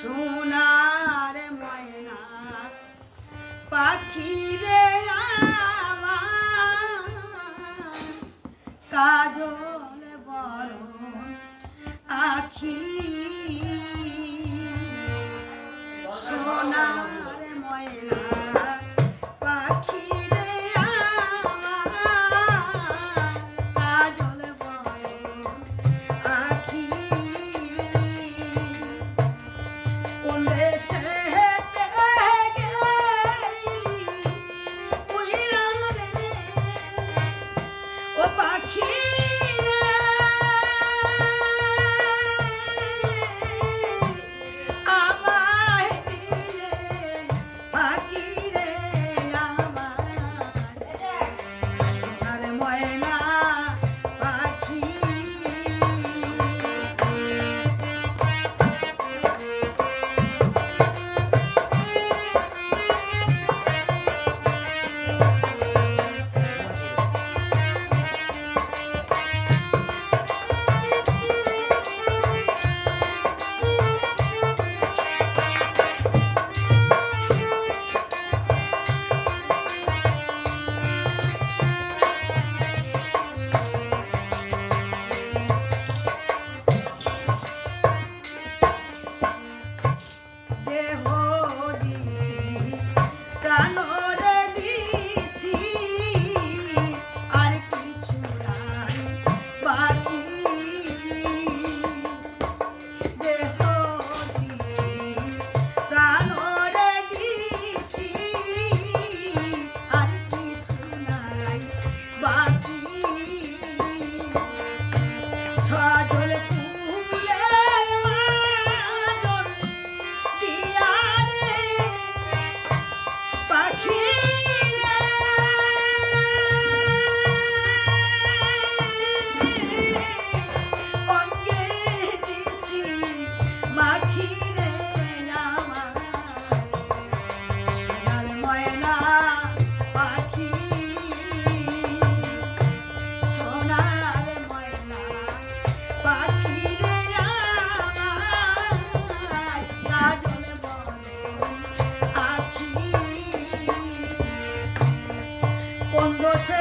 সোনার ময়না পাখি রে আমার কাজল no sé